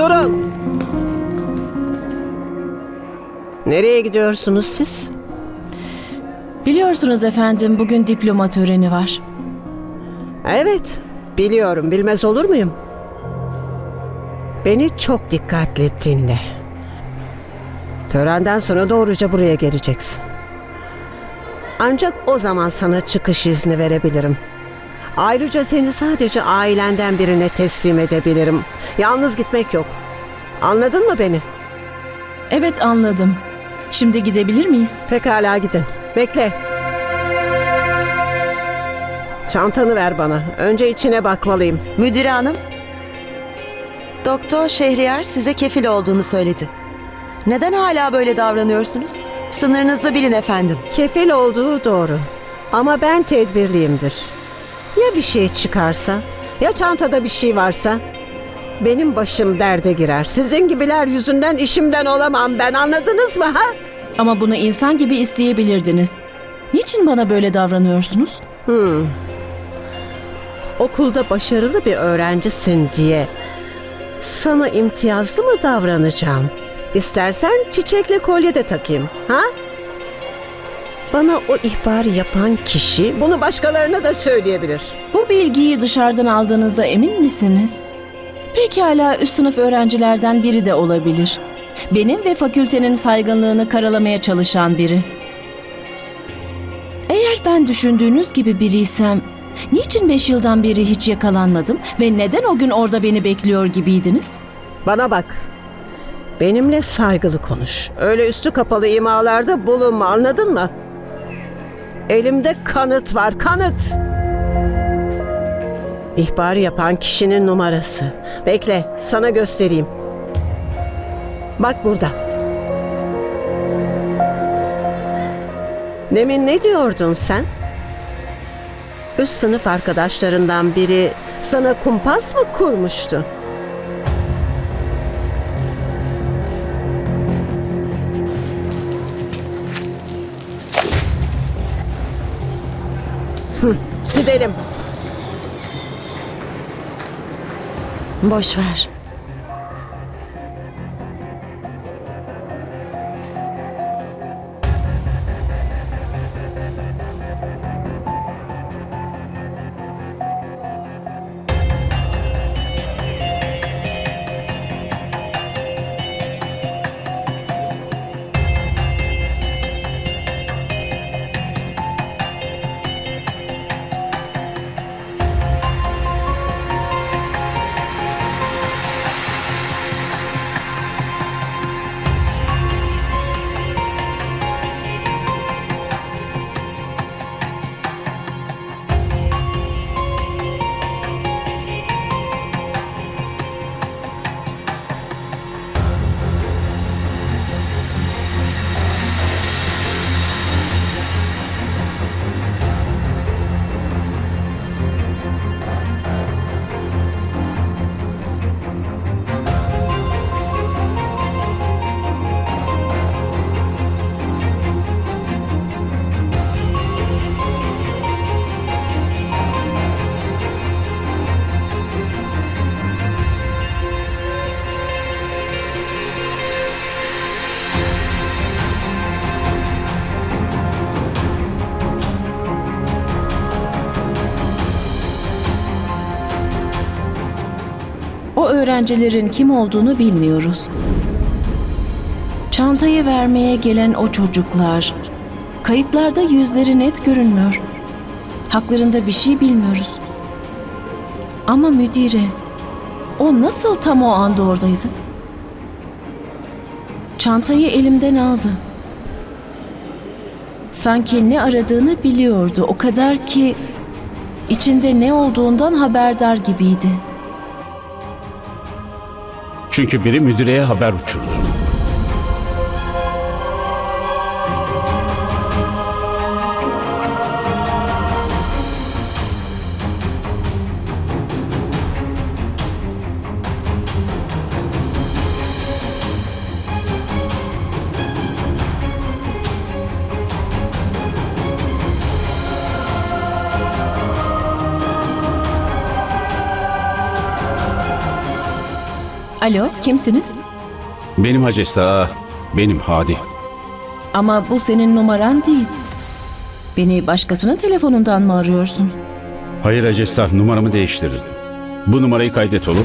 Durun. Nereye gidiyorsunuz siz? Biliyorsunuz efendim bugün diploma töreni var. Evet, biliyorum. Bilmez olur muyum? Beni çok dikkatli dinle. Törenden sonra doğruca buraya geleceksin. Ancak o zaman sana çıkış izni verebilirim. Ayrıca seni sadece ailenden birine teslim edebilirim. Yalnız gitmek yok. Anladın mı beni? Evet anladım. Şimdi gidebilir miyiz? Pekala gidin. Bekle. Çantanı ver bana. Önce içine bakmalıyım. Müdür hanım, Doktor Şehriyar size kefil olduğunu söyledi. Neden hala böyle davranıyorsunuz? Sınırınızı bilin efendim. Kefil olduğu doğru. Ama ben tedbirliyimdir. Ya bir şey çıkarsa? Ya çantada bir şey varsa? Benim başım derde girer. Sizin gibiler yüzünden işimden olamam ben anladınız mı ha? Ama bunu insan gibi isteyebilirdiniz. Niçin bana böyle davranıyorsunuz? Hmm. Okulda başarılı bir öğrencisin diye sana imtiyazlı mı davranacağım? İstersen çiçekle kolye de takayım, ha? Bana o ihbarı yapan kişi bunu başkalarına da söyleyebilir. Bu bilgiyi dışarıdan aldığınıza emin misiniz? Pekala üst sınıf öğrencilerden biri de olabilir. Benim ve fakültenin saygınlığını karalamaya çalışan biri. Eğer ben düşündüğünüz gibi biriysem, niçin beş yıldan beri hiç yakalanmadım ve neden o gün orada beni bekliyor gibiydiniz? Bana bak. Benimle saygılı konuş. Öyle üstü kapalı imalarda bulunma anladın mı? Elimde kanıt var, kanıt. İhbarı yapan kişinin numarası. Bekle, sana göstereyim. Bak burada. Demin ne diyordun sen? Üst sınıf arkadaşlarından biri sana kumpas mı kurmuştu? Gidelim. Boş ver. O öğrencilerin kim olduğunu bilmiyoruz. Çantayı vermeye gelen o çocuklar, kayıtlarda yüzleri net görünmüyor. Haklarında bir şey bilmiyoruz. Ama müdire, o nasıl tam o anda oradaydı? Çantayı elimden aldı. Sanki ne aradığını biliyordu. O kadar ki içinde ne olduğundan haberdar gibiydi. Çünkü biri müdüreye haber uçurdu. Alo, kimsiniz? Benim Hacesta, benim Hadi. Ama bu senin numaran değil. Beni başkasının telefonundan mı arıyorsun? Hayır Hacesta, numaramı değiştirdim. Bu numarayı kaydet olur mu?